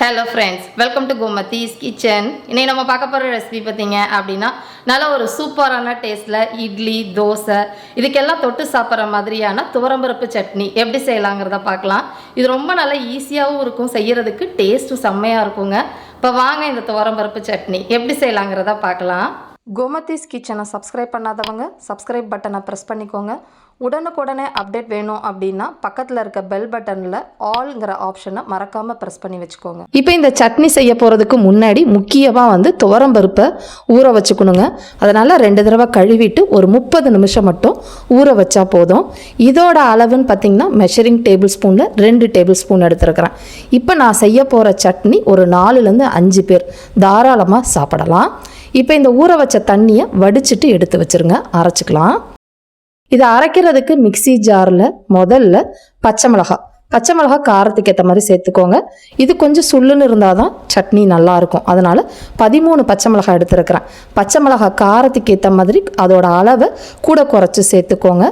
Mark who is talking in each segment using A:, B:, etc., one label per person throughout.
A: Hello friends welcome to Gomathi's kitchen இன்னைக்கு நம்ம பார்க்க போகிற ரெசிபி பார்த்தீங்க அப்படின்னா நல்ல ஒரு சூப்பரான டேஸ்ட்டில் இட்லி தோசை இதுக்கெல்லாம் தொட்டு சாப்பிட்ற மாதிரியான துவரம்பருப்பு சட்னி எப்படி செய்யலாங்கிறத பார்க்கலாம். இது ரொம்ப நல்லா ஈஸியாகவும் இருக்கும். செய்யறதுக்கு டேஸ்ட்டும் செம்மையாக இருக்குங்க. இப்போ வாங்க இந்த துவரம்பருப்பு சட்னி. எப்படி செய்யலாங்கிறத பார்க்கலாம். கோமதிஸ் கிச்சனை சப்ஸ்கிரைப் பண்ணாதவங்க சப்ஸ்கிரைப் பட்டனை ப்ரெஸ் பண்ணிக்கோங்க. உடனுக்குடனே அப்டேட் வேணும் அப்படின்னா பக்கத்தில் இருக்க பெல் பட்டனில் ஆல்ங்கிற ஆப்ஷனை மறக்காமல் ப்ரெஸ் பண்ணி வச்சுக்கோங்க. இப்போ இந்த சட்னி செய்ய போகிறதுக்கு முன்னாடி முக்கியமாக வந்து துவரம்பருப்பை ஊற வச்சுக்கணுங்க. அதனால் ரெண்டு தடவை கழுவிட்டு ஒரு முப்பது நிமிஷம் மட்டும் ஊற வச்சா போதும். இதோட அளவுன்னு பார்த்தீங்கன்னா மெஷரிங் டேபிள் ஸ்பூனில் ரெண்டு டேபிள் ஸ்பூன் எடுத்துருக்கிறேன். இப்போ நான் செய்ய போகிற சட்னி ஒரு நாலுலேருந்து அஞ்சு பேர் தாராளமாக சாப்பிடலாம். இப்போ இந்த ஊற வச்ச தண்ணியை வடிச்சிட்டு எடுத்து வச்சிருங்க. அரைச்சிக்கலாம். இதை அரைக்கிறதுக்கு மிக்ஸி ஜாரில் முதல்ல பச்சை மிளகாய் பச்சை மிளகாய் காரத்துக்கு ஏற்ற மாதிரி சேர்த்துக்கோங்க. இது கொஞ்சம் சுள்ளுன்னு இருந்தால் தான் சட்னி நல்லாயிருக்கும் அதனால் பதிமூணு பச்சை மிளகாய் எடுத்துருக்கிறேன். பச்சை மிளகாய் காரத்துக்கு ஏற்ற மாதிரி அதோட அளவை கூட குறைச்சி சேர்த்துக்கோங்க.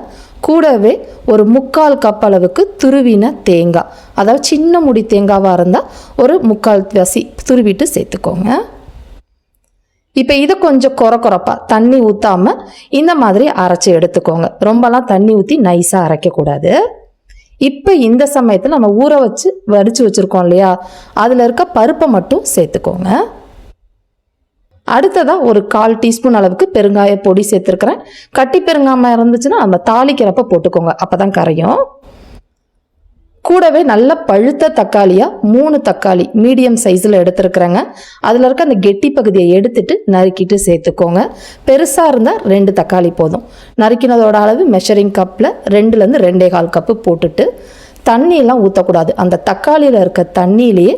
A: கூடவே ஒரு முக்கால் கப் அளவுக்கு துருவின தேங்காய். அதாவது சின்ன முடி தேங்காவாக இருந்தால் ஒரு முக்கால் வசி துருவிட்டு சேர்த்துக்கோங்க. இப்போ இதை கொஞ்சம் குறை குறைப்பா. தண்ணி ஊற்றாம இந்த மாதிரி அரைச்சி எடுத்துக்கோங்க. ரொம்பலாம் தண்ணி ஊற்றி நைஸாக அரைக்கக்கூடாது இப்போ இந்த சமயத்தில் நம்ம ஊற வச்சு வடித்து வச்சுருக்கோம் இல்லையா? அதில் இருக்க பருப்பை மட்டும் சேர்த்துக்கோங்க. அடுத்ததாக ஒரு கால் டீஸ்பூன் அளவுக்கு பெருங்காய பொடி சேர்த்துருக்குறேன். கட்டி பெருங்காயம் இருந்துச்சுன்னா நம்ம தாளிக்கிறப்ப போட்டுக்கோங்க. அப்போ தான் கரையும். கூடவே நல்ல பழுத்த தக்காளியாக மூணு தக்காளி மீடியம் சைஸில் எடுத்துருக்குறேங்க. அதில் இருக்க அந்த கெட்டி பகுதியை எடுத்துட்டு நறுக்கிட்டு சேர்த்துக்கோங்க. பெருசாக இருந்தால் ரெண்டு தக்காளி போதும். நறுக்கினதோட அளவு மெஷரிங் கப்பில் ரெண்டுலேருந்து ரெண்டே கால் கப்பு போட்டுட்டு தண்ணியெல்லாம் ஊற்றக்கூடாது அந்த தக்காளியில் இருக்க தண்ணியிலேயே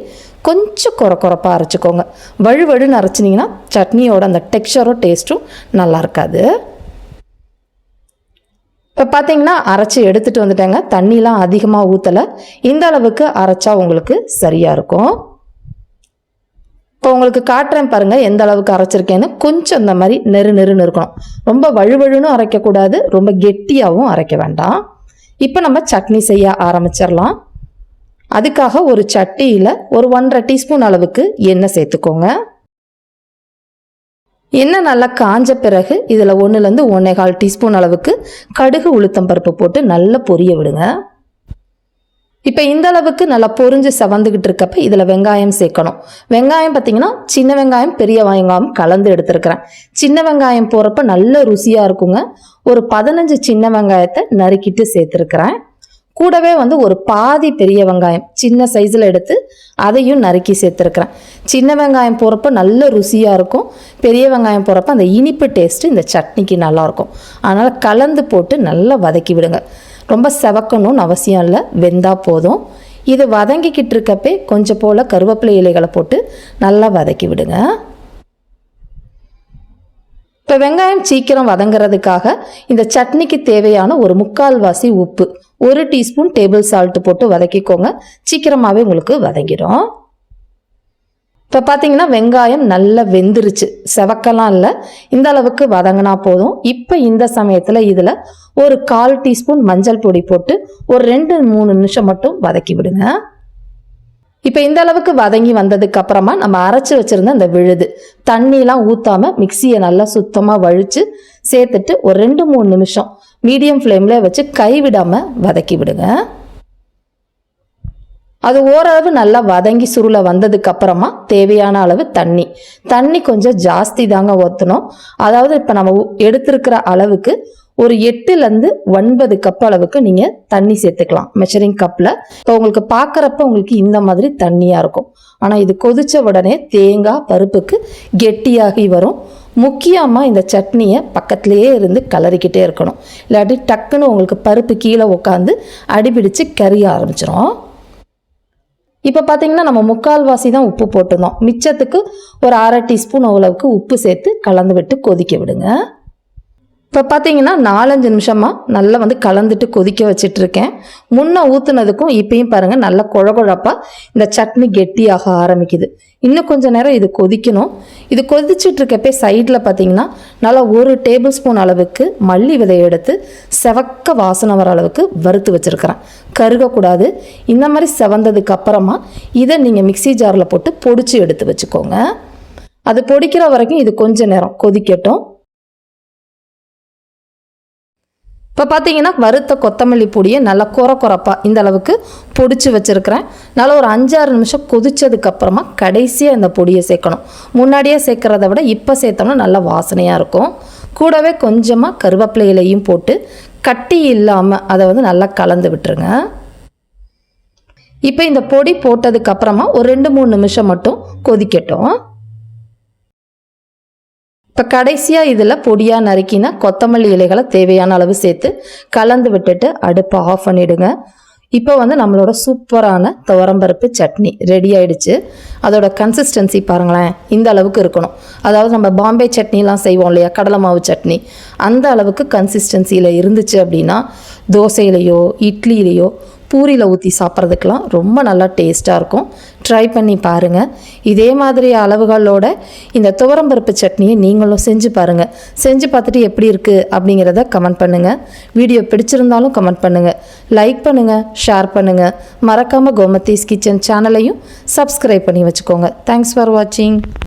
A: கொஞ்சம் குற குறப்பாக அரைச்சிக்கோங்க. வழுவழுன்னு அரைச்சினிங்கன்னா சட்னியோட அந்த டெக்ஸ்டரும் டேஸ்ட்டும் நல்லா இருக்காது. இப்போ பார்த்தீங்கன்னா அரைச்சி எடுத்துகிட்டு வந்துட்டேங்க. தண்ணிலாம் அதிகமாக ஊற்றலை இந்த அளவுக்கு அரைச்சா உங்களுக்கு சரியாக இருக்கும். இப்போ உங்களுக்கு காட்டுறேன் பாருங்கள் எந்த அளவுக்கு அரைச்சிருக்கேன்னு. கொஞ்சம் இந்த மாதிரி நெரு நெருன்னு இருக்கணும். ரொம்ப வழுவழுன்னு அரைக்கக்கூடாது. ரொம்ப கெட்டியாகவும் அரைக்க வேண்டாம். இப்போ நம்ம சட்னி செய்ய ஆரம்பிச்சிடலாம். அதுக்காக ஒரு சட்டியில் ஒரு ஒன்றரை டீஸ்பூன் அளவுக்கு எண்ணெய் சேர்த்துக்கோங்க. எண்ணெய் நல்லா காஞ்ச பிறகு இதில் ஒன்றுலேருந்து ஒன்றே கால் டீஸ்பூன் அளவுக்கு கடுகு உளுத்தம் பருப்பு போட்டு நல்லா பொரிய விடுங்க. இப்போ இந்த அளவுக்கு நல்லா பொரிஞ்சு சவந்துக்கிட்டு இருக்கப்ப இதில் வெங்காயம் சேர்க்கணும். வெங்காயம் பார்த்தீங்கன்னா சின்ன வெங்காயம் பெரிய வெங்காயம் கலந்து எடுத்துருக்கிறேன். சின்ன வெங்காயம் போகிறப்ப நல்ல ருசியாக இருக்குங்க. ஒரு பதினஞ்சு சின்ன வெங்காயத்தை நறுக்கிட்டு சேர்த்துருக்கிறேன். கூடவே வந்து ஒரு பாதி பெரிய வெங்காயம் சின்ன சைஸில் எடுத்து அதையும் நறுக்கி சேர்த்துருக்குறேன். சின்ன வெங்காயம் போகிறப்ப நல்ல ருசியாக இருக்கும். பெரிய வெங்காயம் போகிறப்ப அந்த இனிப்பு டேஸ்ட்டு இந்த சட்னிக்கு நல்லாயிருக்கும் அதனால் கலந்து போட்டு நல்லா வதக்கி விடுங்க. ரொம்ப செவக்கணும்னு அவசியம் இல்லை. வெந்தால் போதும். இது வதங்கிக்கிட்டு இருக்கப்பே கொஞ்சம் போல் கருவேப்பிலை இலைகளை போட்டு நல்லா வதக்கி விடுங்க. இப்போ வெங்காயம் சீக்கிரம் வதங்குறதுக்காக இந்த சட்னிக்கு தேவையான ஒரு முக்கால்வாசி உப்பு ஒரு டீஸ்பூன் டேபிள் சால்ட்டு போட்டு வதக்கிக்கோங்க. சீக்கிரமாகவே உங்களுக்கு வதங்கிடும். இப்போ பார்த்தீங்கன்னா வெங்காயம் நல்லா வெந்துருச்சு. செவக்கலாம் இல்லை. இந்த அளவுக்கு வதங்கினா போதும். இப்போ இந்த சமயத்தில் இதில் ஒரு கால் டீஸ்பூன் மஞ்சள் பொடி போட்டு ஒரு ரெண்டு மூணு நிமிஷம் மட்டும் வதக்கி விடுங்க. இப்போ இந்த அளவுக்கு வதங்கி வந்ததுக்கு அப்புறமா நம்ம அரைச்சி வச்சிருந்த அந்த விழுது தண்ணியெலாம் ஊற்றாம மிக்சியை நல்லா சுத்தமாக வழித்து சேர்த்துட்டு ஒரு ரெண்டு மூணு நிமிஷம் மீடியம் ஃப்ளேமில் வச்சு கைவிடாமல் வதக்கி விடுங்க. அது ஓரளவு நல்லா வதங்கி சுருளை வந்ததுக்கு அப்புறமா தேவையான அளவு தண்ணி. தண்ணி கொஞ்சம் ஜாஸ்தி தாங்க ஊற்றணும் அதாவது இப்போ நம்ம எடுத்திருக்கிற அளவுக்கு ஒரு எட்டுலேருந்து ஒன்பது கப் அளவுக்கு நீங்கள் தண்ணி சேர்த்துக்கலாம். மெஷரிங் கப்பில் இப்போ உங்களுக்கு பார்க்குறப்ப உங்களுக்கு இந்த மாதிரி தண்ணியாக இருக்கும். ஆனால் இது கொதிச்ச உடனே தேங்காய் பருப்புக்கு கெட்டியாகி வரும். முக்கியமாக இந்த சட்னியை பக்கத்துலேயே இருந்து கலரிக்கிட்டே இருக்கணும். இல்லாட்டி டக்குன்னு உங்களுக்கு பருப்பு கீழே உட்காந்து அடிபிடிச்சு கறிய ஆரம்பிச்சிடும் இப்போ பார்த்தீங்கன்னா நம்ம முக்கால்வாசி தான் உப்பு போட்டிருந்தோம். மிச்சத்துக்கு ஒரு அரை டீஸ்பூன் அளவுக்கு உப்பு சேர்த்து கலந்து விட்டு கொதிக்க விடுங்க. இப்போ பார்த்தீங்கன்னா நாலஞ்சு நிமிஷமாக நல்லா வந்து கலந்துட்டு கொதிக்க வச்சிட்ருக்கேன். முன்னே முன்ன ஊற்றுனதுக்கும் இப்பயும் பாருங்கள் நல்லா குழகுழப்பாக இந்த சட்னி கெட்டியாக ஆரம்பிக்குது. இன்னும் கொஞ்சம் நேரம் இது கொதிக்கணும். இது கொதிச்சிட்ருக்கப்பே சைடில் பார்த்தீங்கன்னா நல்லா ஒரு டேபிள் ஸ்பூன் அளவுக்கு மல்லி விதையை எடுத்து செவக்க வாசனை வர அளவுக்கு வறுத்து வச்சுருக்கிறேன். கருகக்கூடாது. இந்த மாதிரி செவந்ததுக்கு அப்புறமா இதை நீங்கள் மிக்ஸி ஜாரில் போட்டு பொடிச்சு எடுத்து வச்சுக்கோங்க. அது பொடிக்கிற வரைக்கும் இது கொஞ்சம் நேரம் கொதிக்கட்டும். இப்போ பார்த்தீங்கன்னா வறுத்த கொத்தமல்லி பொடியை நல்லா குற குறப்பாக இந்த அளவுக்கு பொடிச்சு வச்சுருக்கிறேன். நல்லா ஒரு அஞ்சாறு நிமிஷம் கொதிச்சதுக்கப்புறமா கடைசியாக இந்த பொடியை சேர்க்கணும். முன்னாடியே சேர்க்குறத விட இப்போ சேர்த்தோம்னா நல்லா வாசனையாக இருக்கும். கூடவே கொஞ்சமாக கருவேப்பிலை இலையும் போட்டு கட்டி இல்லாமல் அதை வந்து நல்லா கலந்து விட்டுருங்க. இப்போ இந்த பொடி போட்டதுக்கப்புறமா ஒரு ரெண்டு மூணு நிமிஷம் மட்டும் கொதிக்கட்டும். இப்போ கடைசியாக இதில் பொடியாக நறுக்கினா கொத்தமல்லி இலைகளை தேவையான அளவு சேர்த்து கலந்து விட்டுட்டு அடுப்பை ஆஃப் பண்ணிவிடுங்க இப்போ வந்து நம்மளோட சூப்பரான துவரம்பருப்பு சட்னி ரெடி ஆயிடுச்சு. அதோட கன்சிஸ்டன்சி பாருங்களேன் இந்த அளவுக்கு இருக்கணும். அதாவது நம்ம பாம்பே சட்னிலாம் செய்வோம் இல்லையா கடலை மாவு சட்னி. அந்த அளவுக்கு கன்சிஸ்டன்சியில் இருந்துச்சு அப்படின்னா தோசையிலையோ இட்லியிலையோ பூரியில் ஊற்றி சாப்பிட்றதுக்கெலாம் ரொம்ப நல்லா டேஸ்ட்டாக இருக்கும். ட்ரை பண்ணி பாருங்கள் இதே மாதிரி அளவுகளோட இந்த துவரம்பருப்பு சட்னியை நீங்களும் செஞ்சு பாருங்கள் செஞ்சு பார்த்துட்டு எப்படி இருக்குது அப்படிங்கிறத கமெண்ட் பண்ணுங்கள் வீடியோ பிடிச்சிருந்தாலும் கமெண்ட் பண்ணுங்கள் லைக் பண்ணுங்கள் ஷேர் பண்ணுங்கள் மறக்காமல் கோமத்தீஸ் கிச்சன் சேனலையும் சப்ஸ்கிரைப் பண்ணி வச்சுக்கோங்க. தேங்க்ஸ் ஃபார் வாட்சிங்